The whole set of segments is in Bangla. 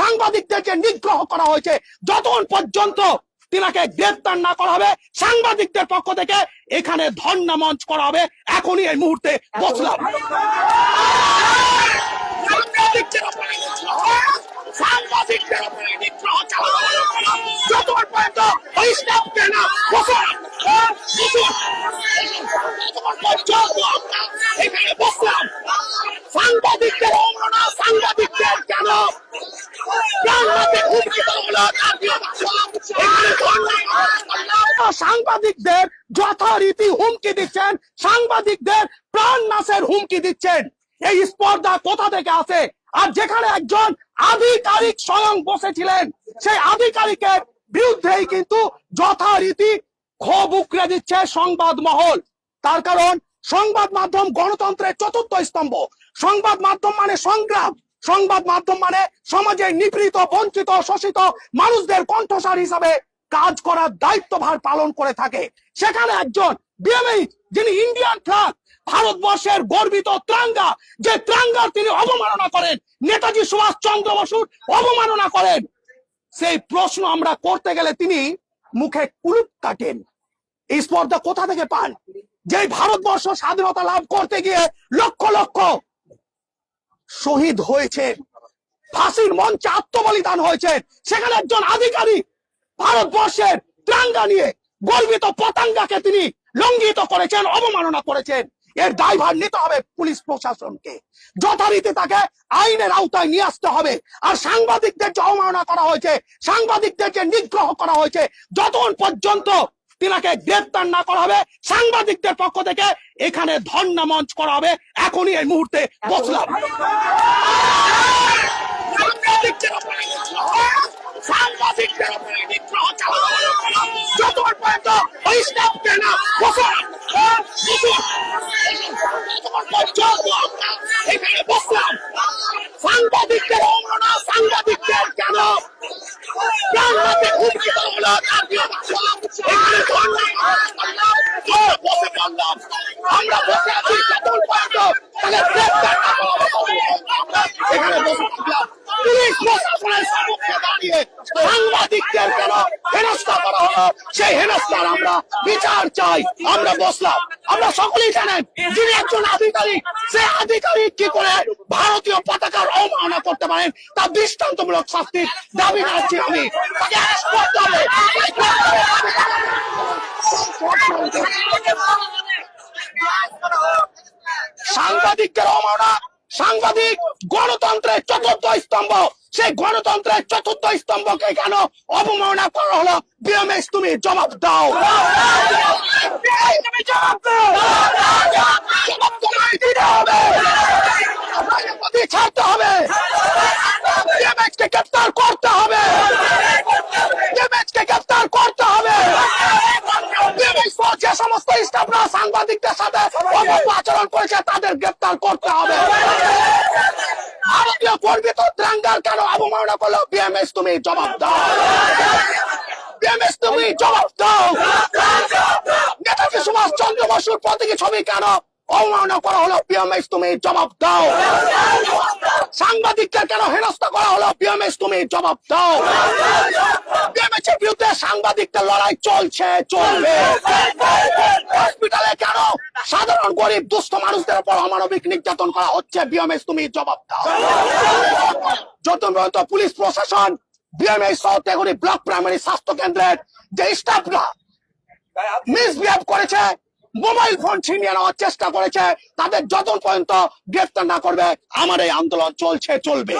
সাংবাদিকদের যে নিগ্রহ করা হয়েছে। যতক্ষণ পর্যন্ত তিনাকে গ্রেপ্তার না করা হবে সাংবাদিকদের পক্ষ থেকে এখানে ধর্ণা মঞ্চ করা হবে। এখনই এই মুহূর্তে বসলাম। সাংবাদিকদের কেন। সাংবাদিকদের যথারীতি হুমকি দিচ্ছেন, সাংবাদিকদের প্রাণ নাশের হুমকি দিচ্ছেন। এই স্পর্ধা কোথা থেকে আসে? আর যেখানে একজন আধিকারিক স্বয়ং বসেছিলেন, সেই আধিকারিকের বিরুদ্ধেই কিন্তু যথারীতি ক্ষোভ উকড়ে দিচ্ছে সংবাদ মহল। তার কারণ, সংবাদ মাধ্যম গণতন্ত্রের চতুর্থ স্তম্ভ। সংবাদ মাধ্যম মানে সংগ্রাম। সংবাদ মাধ্যম মানে সমাজের নিপীড়িত, বঞ্চিত, শোষিত মানুষদের কণ্ঠসার হিসাবে কাজ করার দায়িত্বভার পালন করে থাকে। সেখানে একজন বিএমএই যিনি ইন্ডিয়ান ফ্ল্যাগ ভারতবর্ষের গর্বিত ত্রাঙ্গা, যে ত্রাঙ্গার তিনি অবমাননা করেন। নেতাজি সুভাষ চন্দ্র বসুর অবমাননা করেন। সেই প্রশ্ন আমরা করতে গেলে তিনি মুখে কুলুপ কাটেন। এই স্পর্ধা কোথা থেকে পান? যে ভারতবর্ষ স্বাধীনতা লাভ করতে গিয়ে লক্ষ লক্ষ শহীদ হয়েছেন ফাঁসির মঞ্চে আত্মবলিদান হয়েছে, সেখানে একজন আধিকারিক ভারতবর্ষের ত্রাঙ্গা নিয়ে গর্বিত পতাঙ্গাকে তিনি লঙ্ঘিত করেছেন, অবমাননা করেছেন। এর দায়ভার নিতে হবে পুলিশ প্রশাসনকে। যথারীতি তাকে আইনের আওতায় নিয়ে আসতে হবে। আর সাংবাদিকদের যে অবমাননা করা হয়েছে, সাংবাদিকদের যে নিগ্রহ করা হয়েছে, যতক্ষণ পর্যন্ত তিনাকে গ্রেপ্তার না করা হবে, সাংবাদিকদের পক্ষ থেকে এখানে ধর্ণা মঞ্চ করা হবে। এখনই এই মুহূর্তে বসলাম। সাংবাদিকদের। যতক্ষণ পর্যন্ত ওই স্টাফকে না বসুন, বসুন। যতক্ষণ পর্যন্ত আমরা এখানে বসলাম সাংবাদিকদের অমর না সাংবাদিকদের কেন প্রাণনাথে হুমকি দেওয়া হলো, জাতীয় ভাষা। এখানে ধর্ণা করলাম। আমরা বসে পড়লাম আমরা বসে আছি যতক্ষণ পর্যন্ত তাহলে গ্রেপ্তার না করা হবে। এখানে বসে পড়লাম পুলিশ প্রশাসনের সম্মুখে দাঁড়িয়ে সাংবাদিকদের কেন হেনস্থা করা হলো সেই হেনস্থার আমরা বিচার চাই বসলাম আমরা সকলেই জানেন যিনি একজন আধিকারিক সে আধিকারিক কি করে ভারতীয় পতাকার অবমাননা করতে পারেন? তার দৃষ্টান্তমূলক শাস্তির দাবি জানাচ্ছি আমি। তাকে। সাংবাদিকদের অবমাননা সাংবাদিক গণতন্ত্রের চতুর্থ স্তম্ভ। সেই গণতন্ত্রের চতুর্থ স্তম্ভকে কেন অবমাননা করা হলো বিএমএস তুমি জবাব দাও জবাব দাও জবাব তোমায় দিতে হবে রাষ্ট্রপতি ছাড়তে হবে বিএমএস কে গ্রেপ্তার করতে হবে বিএমএস কে গ্রেপ্তার করতে হবে বিএমএস যে সমস্ত স্টাফরা সাংবাদিকদের সাথে অবৈধ আচরণ করেছে তাদের গ্রেপ্তার করতে হবে ভারতীয় গর্বিত ত্রাঙ্গার কেন অবমাননা করল বিএমএস তুমি জবাব দাও। বিএমএস তুমি জবাব দাও। নেতাজি সুভাষ চন্দ্র বসুর প্রতীকী ছবি কেন অবমাননা করা হলো? বিএমএস তুমি জবাব দাও। সাংবাদিকদের কেন হেনস্থা করা হলো? বিএমএস তুমি জবাব দাও। বিএমএস এর বিরুদ্ধে সাংবাদিকদের লড়াই চলছে চলবে। হসপিটালে কেন সাধারণ গরিব দুস্থ মানুষদের উপর অমানবিক নির্যাতন করা হচ্ছে? বিএমএস তুমি জবাব দাও। যত পুলিশ প্রশাসন বিএমএস সহ ব্লক প্রাইমারি স্বাস্থ্য কেন্দ্রের যে স্টাফরা মিসবিহেভ করেছে মোবাইল ফোন ছিনিয়ে নেওয়ার চেষ্টা করেছে, তাদের যতক্ষণ পর্যন্ত গ্রেফতার না করবে, আমার এই আন্দোলন চলছে, চলবে।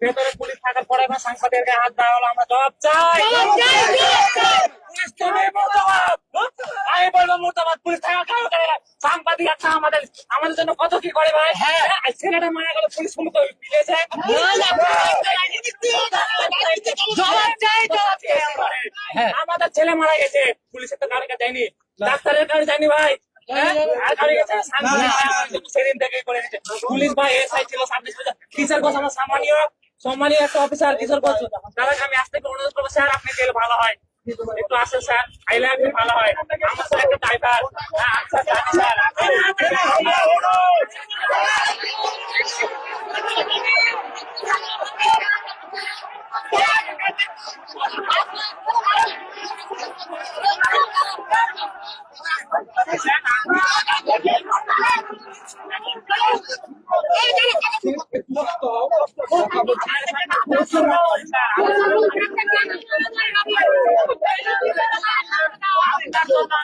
ভেতরে পুলিশ থাকার পরে সাংবাদিকের হাত দেওয়া হলো। আমরা জবাব চাই। আমাদের ছেলে মারা গেছে পুলিশের তো ডাক্তারের যায়নি ভাই সেদিন থেকে পুলিশ ভাই ছিল আমার সম্মানীয় একটা অফিসার কিশোর তার আগে আমি আসতে অনুরোধ করব স্যার আপনি গেলে ভালো হয় একটু আসেন স্যার আইলে আপনি ভালো হয় আমার স্যার একটা ড্রাইভার হ্যাঁ আচ্ছা Hold on.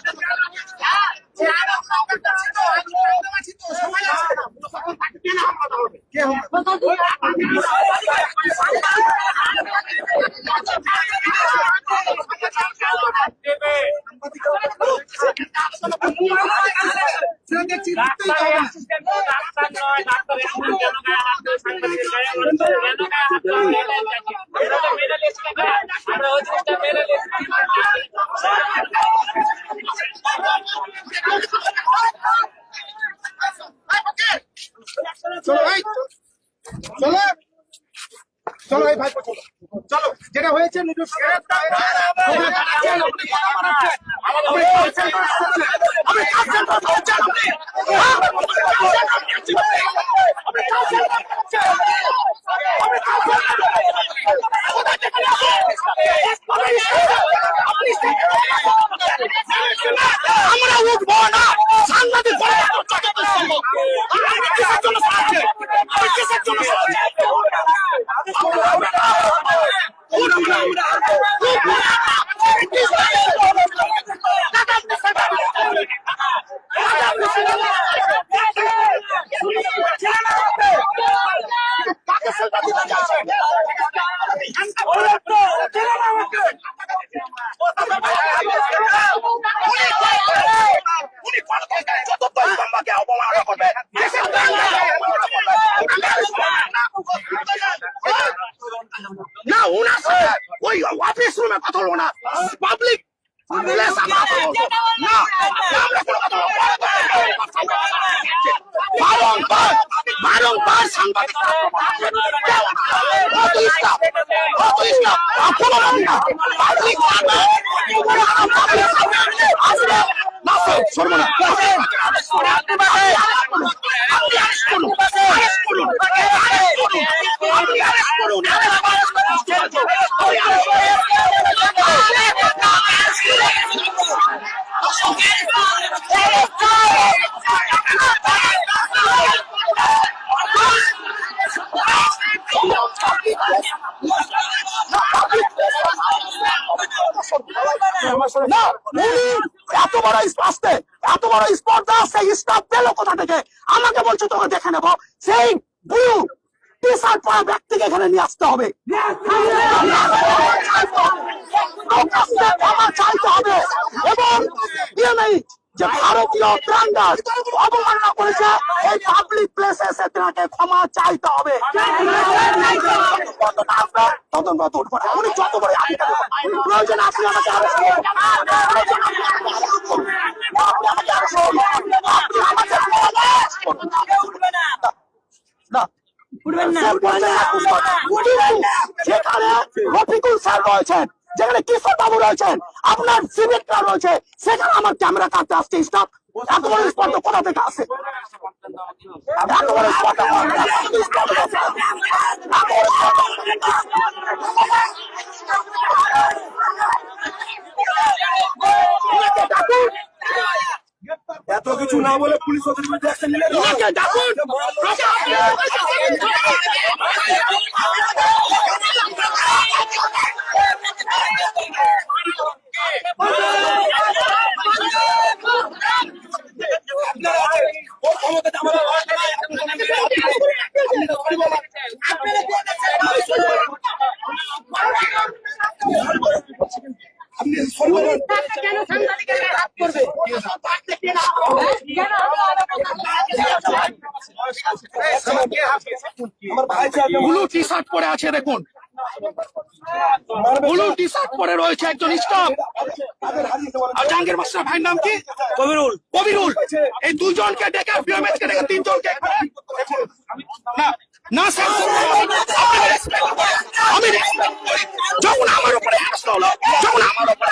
Sangat cerita, ya. আমরা 何? সাংবাদিক সর্বনা আপনি আরেস্ট করুন আরেস্ট করুন আরেস্ট করুন আপনি আরেস্ট করুন না উনি এত বড় আসতে এত বড় স্পর্ধা সেই স্টাফ পেল কোথা থেকে আমাকে বলছে তোকে দেখে নেব সেই ব্লু টি শার্ট পরা ব্যক্তিকে এখানে নিয়ে আসতে হবে। ক্ষমা চাইতে হবে এবং বিএমআই যে ভারতীয় ব্র্যান্ডার অবমাননা করেছে এই পাবলিক প্লেসে ক্ষমা চাইতে হবে। তদন্ত উঠবো না। উনি যত বড় প্রয়োজন আপনি আমাকে arrest করুন। প্রয়োজন আপনি আমাকে arrest না। যেখানে রফিকুল স্যার রয়েছেন যেখানে কিশোর বাবু রয়েছেন আপনার সিভিকরা রয়েছে সেখানে আমার ক্যামেরা কাটতে আসছে স্টাফ এত বড় স্পর্ধ কোথা থেকে আসে? এত বড় স্পর্ধা কিছু না বলে পুলিশ অ্যাকশন নিলে ডাকুন ওর ক্ষমতাতে আমাদের ভয় নাই। আপনি সরকার কেন সাংবাদিকেরা হাত করবে ব্লু টি শার্ট পরে আছে দেখুন ব্লু টি শার্ট পরে রয়েছে একজন স্টাফ আর জাহাঙ্গীর মাস্টার ভাইয়ের নাম কি কবিরুল কবিরুল এই দুজনকে ডেকে বিএমএস কে ডেকে তিনজনকে না না স্যার আমি। যখন আমার উপরে হলো যখন আমার উপরে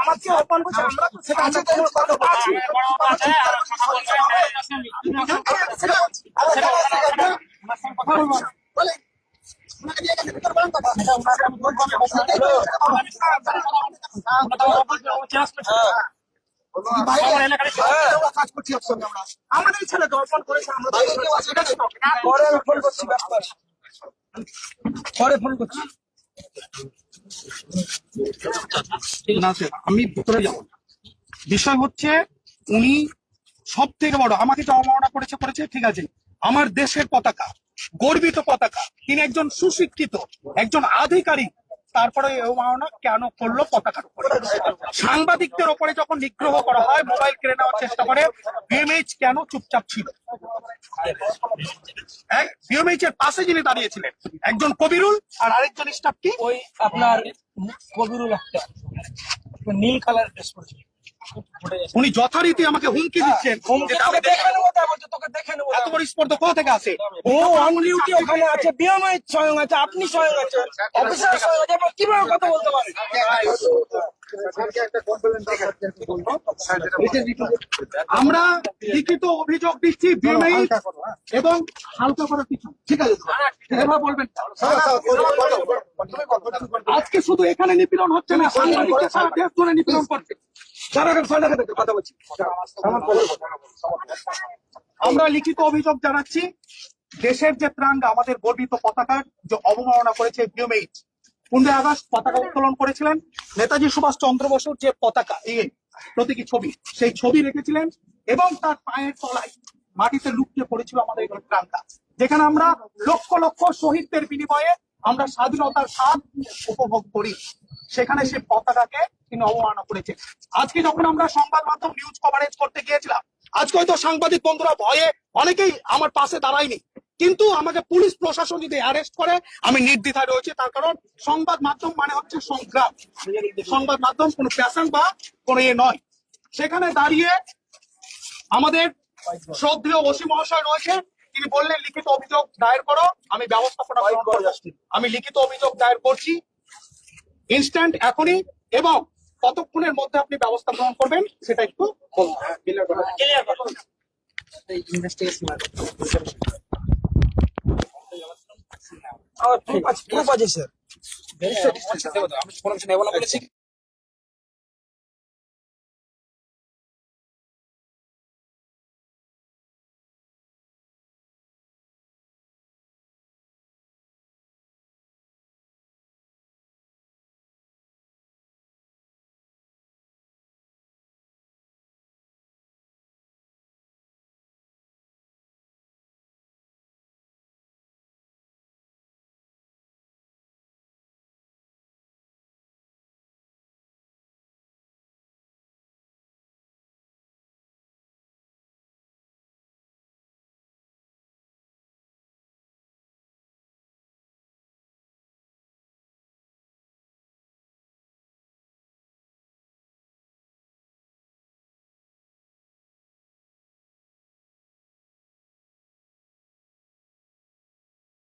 আমাকে অপমান করছে? আমরা তো সেটা আছে কাজ করছি একসঙ্গে আমরা। আমাদের ছেলে অপমান করেছে আমরা পরে ফোন করছি পরে ফোন করছি। না স্যার আমি ভিতরে যাব। বিষয় হচ্ছে, উনি সব থেকে বড়, আমাকে যে অবমাননা করেছে করেছে, ঠিক আছে আমার দেশের পতাকা, গর্বিত পতাকা তিনি একজন সুশিক্ষিত, একজন আধিকারিক তারপরে এই অবমাননা কেন করল পতাকার উপরে সাংবাদিকদের ওপরে যখন নিগ্রহ করা হয় মোবাইল কেড়ে নেওয়ার চেষ্টা করে বিএমএইচ কেন চুপচাপ ছিল? বিএমএইচ এর পাশে যিনি দাঁড়িয়েছিলেন একজন কবিরুল আর আরেকজন স্টাফ কি? ওই আপনার কবিরুল একটা নীল কালার ড্রেস পরেছিল। উনি যথারীতি আমাকে হুমকি দিচ্ছেন। হুমকি যেটা আমি তোকে দেখে দেখলাম। নেব তাই বলছে, তোকে দেখে নেব এত বড় স্পর্ধা কোথা থেকে আসে ও অন ডিউটি ওখানে আছে বিএমআই স্বয়ং আছে আপনি স্বয়ং আছে অফিসার স্বয়ং আছে আপনার কীভাবে কথা বলতে পারেন? আমরা লিখিত অভিযোগ দিচ্ছি বিএমআই এবং হালকা করে কিছু। ঠিক আছে? বলবেন। আজকে শুধু এখানে নিপীড়ন হচ্ছে না সাংবাদিকদের সারা দেশ জুড়ে নিপীড়ন করছে। কথা বলছি। আমরা লিখিত অভিযোগ জানাচ্ছি, দেশের যে ত্রাঙ্গা, আমাদের গর্বিত পতাকার যে অবমাননা করেছে ভিউমেইট পনেরোই আগস্ট পতাকা উত্তোলন করেছিলেন নেতাজি সুভাষ চন্দ্র বসুর যে পতাকা ইয়ে প্রতীকী ছবি, সেই ছবি রেখেছিলেন এবং তার পায়ের তলায় মাটিতে লুকিয়ে পড়েছিল আমাদের ত্রাঙ্গা, যেখানে আমরা লক্ষ লক্ষ শহীদদের বিনিময়ে আমরা স্বাধীনতার স্বাদ উপভোগ করি। সেখানে সে পতাকাকে তিনি অবমাননা করেছেন আজকে যখন আমরা সংবাদ মাধ্যম নিউজ কভারেজ করতে গিয়েছিলাম আজকে হয়তো সাংবাদিক বন্ধুরা ভয়ে অনেকেই আমার পাশে দাঁড়ায়নি। কিন্তু আমাকে পুলিশ প্রশাসন যদি অ্যারেস্ট করে আমি নির্দ্বিধায় রয়েছে। তার কারণ সংবাদ মাধ্যম মানে হচ্ছে সংগ্রাম। সংবাদ মাধ্যম কোনো প্যাশন বা কোনো ইয়ে নয়। সেখানে দাঁড়িয়ে আমাদের শ্রদ্ধেয় ওসি মহাশয় রয়েছে। তিনি বললেন লিখিত অভিযোগ দায়ের করো আমি ব্যবস্থাপনা। আমি লিখিত অভিযোগ দায়ের করছি। ইনস্ট্যান্ট এখনই এবং কতক্ষণের মধ্যে আপনি ব্যবস্থা গ্রহণ করবেন সেটা একটু বলুন ক্লিয়ার করো প্রুফ আছে। স্যার